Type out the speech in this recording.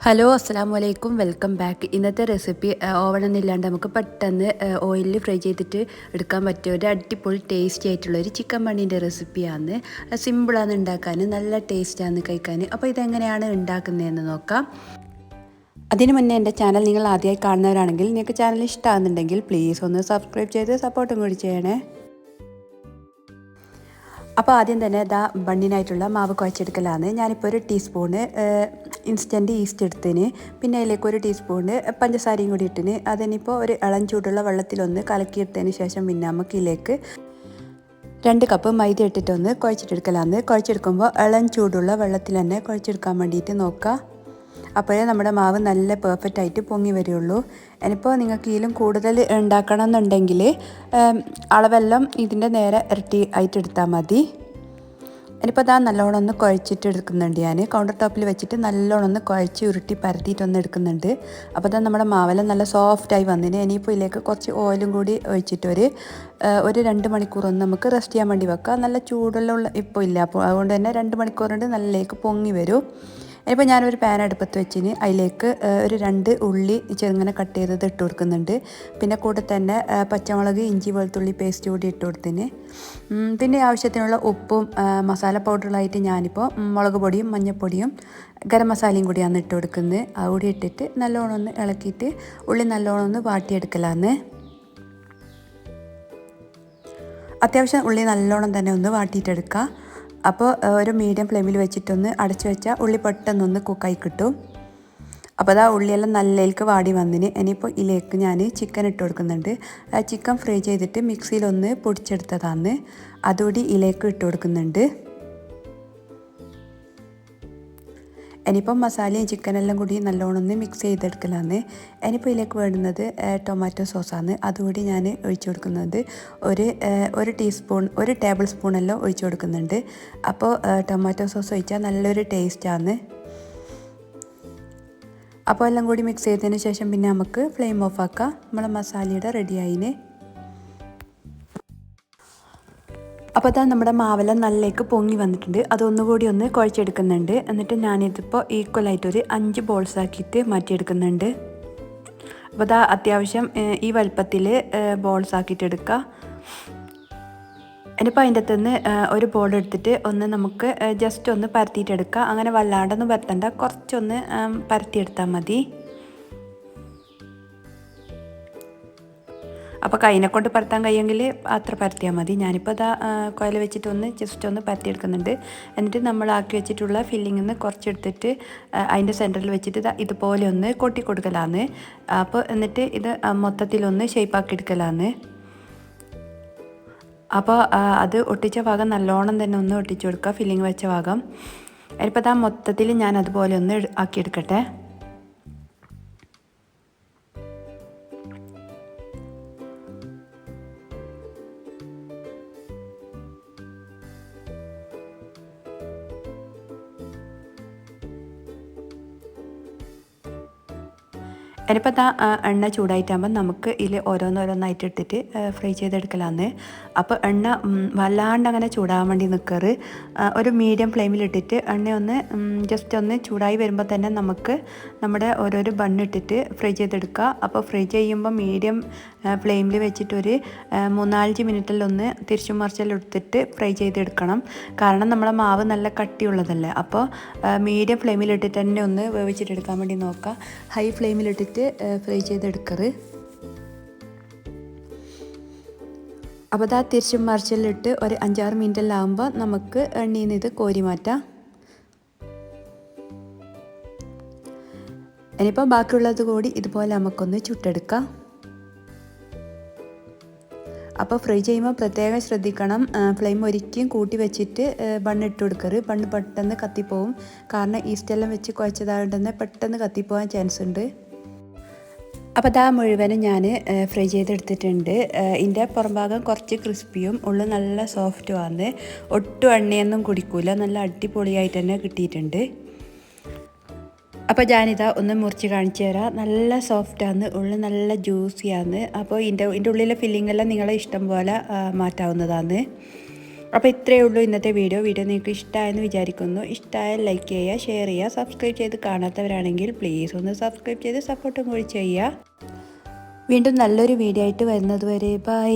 Hello അസ്സാം വലൈക്കും welcome back. ഇന്നത്തെ റെസിപ്പി ഓവണമെന്നില്ലാണ്ട് നമുക്ക് പെട്ടെന്ന് ഓയിലിൽ ഫ്രൈ ചെയ്തിട്ട് എടുക്കാൻ പറ്റിയ ഒരു അടിപൊളി ടേസ്റ്റി ആയിട്ടുള്ള ഒരു ചിക്കൻ പണീന്റെ റെസിപ്പിയാണ് സിമ്പിളാണ് ഉണ്ടാക്കാൻ നല്ല ടേസ്റ്റാണ് കഴിക്കാൻ അപ്പോൾ ഇതെങ്ങനെയാണ് ഉണ്ടാക്കുന്നതെന്ന് നോക്കാം. അതിനു മുന്നേ എന്റെ ചാനൽ നിങ്ങൾ ആദ്യമായി കാണുന്നവരാണെങ്കിൽ നിങ്ങൾക്ക് ചാനൽ ഇഷ്ടമാകുന്നുണ്ടെങ്കിൽ പ്ലീസ് ഒന്ന് സബ്സ്ക്രൈബ് ചെയ്ത് സപ്പോർട്ടും കൂടി ചെയ്യണേ. അപ്പോൾ ആദ്യം തന്നെ ഇതാ ബണ്ണിനായിട്ടുള്ള മാവ് കുഴച്ചെടുക്കലാണ്. ഞാനിപ്പോൾ ഒരു ടീസ്പൂണ് ഇൻസ്റ്റന്റ് ഈസ്റ്റ് എടുത്തിന് പിന്നെ അതിലേക്ക് ഒരു ടീസ്പൂണ് പഞ്ചസാരയും കൂടി ഇട്ടിന്. അതിനിപ്പോൾ ഒരു ഇളം ചൂടുള്ള വെള്ളത്തിലൊന്ന് കലക്കിയെടുത്തതിന് ശേഷം പിന്നെ നമുക്ക് ഇതിലേക്ക് രണ്ട് കപ്പ് മൈദ ഇട്ടിട്ടൊന്ന് കുഴച്ചിട്ടെടുക്കലാണ് കുഴച്ചെടുക്കുമ്പോൾ ഇളം ചൂടുള്ള വെള്ളത്തിൽ തന്നെ കുഴച്ചെടുക്കാൻ വേണ്ടിയിട്ട് നോക്കുക അപ്പോഴേ നമ്മുടെ മാവ് നല്ല പെർഫെക്റ്റ് ആയിട്ട് പൊങ്ങി വരികയുള്ളൂ ഇനിയിപ്പോൾ നിങ്ങൾക്ക് ഇതിലും കൂടുതൽ ഉണ്ടാക്കണം എന്നുണ്ടെങ്കിൽ അളവെല്ലാം ഇതിന്റെ നേരെ ഇരട്ടി ആയിട്ട് എടുത്താൽ മതി. ഇനിയിപ്പോൾ അതാ നല്ലോണം ഒന്ന് കുഴച്ചിട്ട് എടുക്കുന്നുണ്ട് ഞാൻ കൗണ്ടർ ടോപ്പിൽ വെച്ചിട്ട് നല്ലോണം ഒന്ന് കുഴച്ച് ഉരുട്ടി പരത്തിയിട്ടൊന്ന് എടുക്കുന്നുണ്ട്. അപ്പോൾ അതാ നമ്മുടെ മാവെല്ലാം നല്ല സോഫ്റ്റായി വന്നിന്. ഇനിയിപ്പോൾ ഇതിലേക്ക് കുറച്ച് ഓയിലും കൂടി ഒഴിച്ചിട്ട് ഒരു ഒരു രണ്ട് മണിക്കൂറൊന്ന് നമുക്ക് റെസ്റ്റ് ചെയ്യാൻ വേണ്ടി വെക്കാം. നല്ല ചൂടുള്ള ഇപ്പോൾ ഇല്ല. അപ്പോൾ അതുകൊണ്ട് തന്നെ രണ്ട് മണിക്കൂർ കൊണ്ട് നല്ലേക്ക് പൊങ്ങി വരും. ഇപ്പോൾ ഞാനൊരു പാൻ അടുപ്പത്ത് വെച്ചിന്. അതിലേക്ക് ഒരു രണ്ട് ഉള്ളി ചെറുങ്ങനെ കട്ട് ചെയ്തത് ഇട്ട് കൊടുക്കുന്നുണ്ട്. പിന്നെ കൂടെ തന്നെ പച്ചമുളക് ഇഞ്ചി വെളുത്തുള്ളി പേസ്റ്റ് കൂടി ഇട്ട് കൊടുത്തിന്. പിന്നെ ആവശ്യത്തിനുള്ള ഉപ്പും മസാല പൗഡറുകളായിട്ട് ഞാനിപ്പോൾ മുളക് പൊടിയും മഞ്ഞൾപ്പൊടിയും ഗരം മസാലയും കൂടിയാണ് ഇട്ട് കൊടുക്കുന്നത് അതുകൂടി ഇട്ടിട്ട് നല്ലോണം ഒന്ന് ഇളക്കിയിട്ട് ഉള്ളി നല്ലോണം ഒന്ന് വാട്ടിയെടുക്കലാന്ന്. അത്യാവശ്യം ഉള്ളി നല്ലോണം തന്നെ ഒന്ന് വാട്ടിയിട്ടെടുക്കുക അപ്പോൾ ഒരു മീഡിയം ഫ്ലെയിമിൽ വെച്ചിട്ടൊന്ന് അടച്ചു വെച്ചാൽ ഉള്ളി പെട്ടെന്നൊന്ന് കുക്കായി കിട്ടും. അപ്പോൾ അതാ ഉള്ളിയെല്ലാം നല്ലയിലേക്ക് വാടി വന്നിന്. ഇനിയിപ്പോൾ ഇതിലേക്ക് ഞാൻ ചിക്കൻ ഇട്ട് കൊടുക്കുന്നുണ്ട്. ചിക്കൻ ഫ്രൈ ചെയ്തിട്ട് മിക്സിയിലൊന്ന് പൊടിച്ചെടുത്തതാണ്. അതുകൂടി ഇതിലേക്ക് ഇട്ട് കൊടുക്കുന്നുണ്ട്. ഇനിയിപ്പം മസാലയും ചിക്കനെല്ലാം കൂടി നല്ലോണം ഒന്ന് മിക്സ് ചെയ്തെടുക്കലാണ് ഇനിയിപ്പോൾ ഇതിലേക്ക് വേണ്ടുന്നത് ടൊമാറ്റോ സോസാണ് അതുകൂടി ഞാൻ ഒഴിച്ചു കൊടുക്കുന്നത് ഒരു ഒരു ടീസ്പൂൺ ഒരു ടേബിൾ സ്പൂണെല്ലാം ഒഴിച്ചു കൊടുക്കുന്നുണ്ട്. അപ്പോൾ ടൊമാറ്റോ സോസ് ഒഴിച്ചാൽ നല്ലൊരു ടേസ്റ്റാണ് അപ്പോൾ എല്ലാം കൂടി മിക്സ് ചെയ്തതിന് ശേഷം പിന്നെ നമുക്ക് ഫ്ലെയിം ഓഫ് ആക്കാം. നമ്മളെ മസാലയുടെ റെഡി അപ്പോൾ അതാ നമ്മുടെ മാവെല്ലാം നല്ലേക്ക് പൊങ്ങി വന്നിട്ടുണ്ട്. അതൊന്നുകൂടി ഒന്ന് കുഴച്ചെടുക്കുന്നുണ്ട്. എന്നിട്ട് ഞാനിതിപ്പോൾ ഈക്വലായിട്ടൊരു അഞ്ച് ബോൾസ് ആക്കിയിട്ട് മാറ്റിയെടുക്കുന്നുണ്ട്. അപ്പോൾ അതാ അത്യാവശ്യം ഈ വലുപ്പത്തിൽ ബോൾസ് ആക്കിയിട്ട് എടുക്കുക ഇനിയിപ്പോൾ അതിന്റെ അകത്തുനിന്ന് ഒരു ബോൾ എടുത്തിട്ട് ഒന്ന് നമുക്ക് ജസ്റ്റ് ഒന്ന് പരത്തിയിട്ടെടുക്കുക അങ്ങനെ വല്ലാണ്ടൊന്നും പരത്തണ്ട. കുറച്ചൊന്ന് പരത്തിയെടുത്താൽ മതി. അപ്പോൾ കൈനെ കൊണ്ട് പരത്താൻ കഴിയുമെങ്കിൽ അത്ര പരത്തിയാൽ മതി. ഞാനിപ്പോൾ അതാ കോയിൽ വെച്ചിട്ട് ഒന്ന് ജസ്റ്റ് ഒന്ന് പരത്തിയെടുക്കുന്നുണ്ട് എന്നിട്ട് നമ്മൾ ആക്കി വെച്ചിട്ടുള്ള ഫില്ലിങ്ങിൽ നിന്ന് കുറച്ചെടുത്തിട്ട് അതിന്റെ സെന്ററിൽ വെച്ചിട്ട് ഇതുപോലെ ഒന്ന് കൊട്ടി കൊടുക്കലാന്ന്. അപ്പോൾ എന്നിട്ട് ഇത് മൊത്തത്തിലൊന്ന് ഷേപ്പാക്കി എടുക്കലാന്ന്. അപ്പോൾ അത് ഒട്ടിച്ച ഭാഗം നല്ലോണം തന്നെ ഒന്ന് ഒട്ടിച്ചു കൊടുക്കുക ഫില്ലിങ് വെച്ച ഭാഗം. അതിപ്പോൾ അതാ മൊത്തത്തിൽ ഞാൻ അതുപോലെ ഒന്ന് ആക്കിയെടുക്കട്ടെ ഇനിയിപ്പോൾ ദാ എണ്ണ ചൂടായിട്ടാകുമ്പോൾ നമുക്ക് ഇതിൽ ഓരോന്നോരോന്നായിട്ട് ഇട്ടിട്ട് ഫ്രൈ ചെയ്തെടുക്കലാന്ന്. അപ്പോൾ എണ്ണ വല്ലാണ്ട് അങ്ങനെ ചൂടാകാൻ വേണ്ടി നിൽക്കാറ് ഒരു മീഡിയം ഫ്ലെയിമിലിട്ടിട്ട് എണ്ണ ഒന്ന് ജസ്റ്റ് ഒന്ന് ചൂടായി വരുമ്പോൾ തന്നെ നമുക്ക് നമ്മുടെ ഓരോരോ ബണ്ണിട്ടിട്ട് ഫ്രൈ ചെയ്തെടുക്കുക അപ്പോൾ ഫ്രൈ ചെയ്യുമ്പോൾ മീഡിയം ഫ്ലെയിമിൽ വെച്ചിട്ടൊരു മൂന്നാലഞ്ച് മിനിറ്റിലൊന്ന് തിരിച്ചു മറിച്ചിലെടുത്തിട്ട് എടുത്തിട്ട് ഫ്രൈ ചെയ്തെടുക്കണം. കാരണം നമ്മളെ മാവ് നല്ല കട്ടിയുള്ളതല്ലേ. അപ്പോൾ മീഡിയം ഫ്ലെയിമിലിട്ടിട്ട് തന്നെ ഒന്ന് വേവിച്ചിട്ടെടുക്കാൻ വേണ്ടി നോക്കുക ഹൈ ഫ്ലെയിമിലിട്ടിട്ട് ഫ്രൈ ചെയ്തെടുക്കറ്. അപ്പോൾ അതാ തിരിച്ചും മറിച്ചിലിട്ട് ഒരു അഞ്ചാറ് മിനിറ്റെല്ലാം ആകുമ്പോൾ നമുക്ക് എണ്ണയിൽ നിന്ന് ഇത് കോരി മാറ്റാം. ഇനിയിപ്പോൾ ബാക്കിയുള്ളത് കൂടി ഇതുപോലെ നമുക്കൊന്ന് ചുട്ടെടുക്കാം. അപ്പോൾ ഫ്രൈ ചെയ്യുമ്പോൾ പ്രത്യേകം ശ്രദ്ധിക്കണം. ഫ്ലെയിം ഒരിക്കലും കൂട്ടി വെച്ചിട്ട് ബണ്ണിട്ട് കൊടുക്കരുത് ബണ്ണ് പെട്ടെന്ന് കത്തിപ്പോവും. കാരണം ഈസ്റ്റെല്ലാം വെച്ച് കുഴച്ചതായതുകൊണ്ട് തന്നെ പെട്ടെന്ന് കത്തിപ്പോവാൻ ചാൻസ് ഉണ്ട് അപ്പോൾ അതാ മുഴുവനും ഞാൻ ഫ്രൈ ചെയ്തെടുത്തിട്ടുണ്ട്. ഇതിന്റെ പുറംഭാഗം കുറച്ച് ക്രിസ്പിയും ഉള്ളു നല്ല സോഫ്റ്റുമാണ് ഒട്ടും എണ്ണയൊന്നും കുടിക്കൂല. നല്ല അടിപൊളിയായിട്ട് തന്നെ കിട്ടിയിട്ടുണ്ട്. അപ്പോൾ ഞാനിതാ ഒന്ന് മുറിച്ച് കാണിച്ചു തരാം. നല്ല സോഫ്റ്റാണ് ഉള്ളിൽ നല്ല ജ്യൂസിയാണ് അപ്പോൾ ഇതിന്റെ ഇതിന്റെ ഉള്ളിലെ ഫില്ലിംഗ് എല്ലാം നിങ്ങളെ ഇഷ്ടം പോലെ മാറ്റാവുന്നതാണ്. അപ്പോൾ ഇത്രയേ ഉള്ളൂ ഇന്നത്തെ വീഡിയോ. വീഡിയോ നിങ്ങൾക്ക് ഇഷ്ടമായെന്ന് വിചാരിക്കുന്നു. ഇഷ്ടമായാൽ ലൈക്ക് ചെയ്യുക ഷെയർ ചെയ്യുക സബ്സ്ക്രൈബ് ചെയ്ത് കാണാത്തവരാണെങ്കിൽ പ്ലീസ് ഒന്ന് സബ്സ്ക്രൈബ് ചെയ്ത് സപ്പോർട്ടും കൂടി ചെയ്യുക. വീണ്ടും നല്ലൊരു വീഡിയോ ആയിട്ട് വരുന്നത് വരെ ബൈ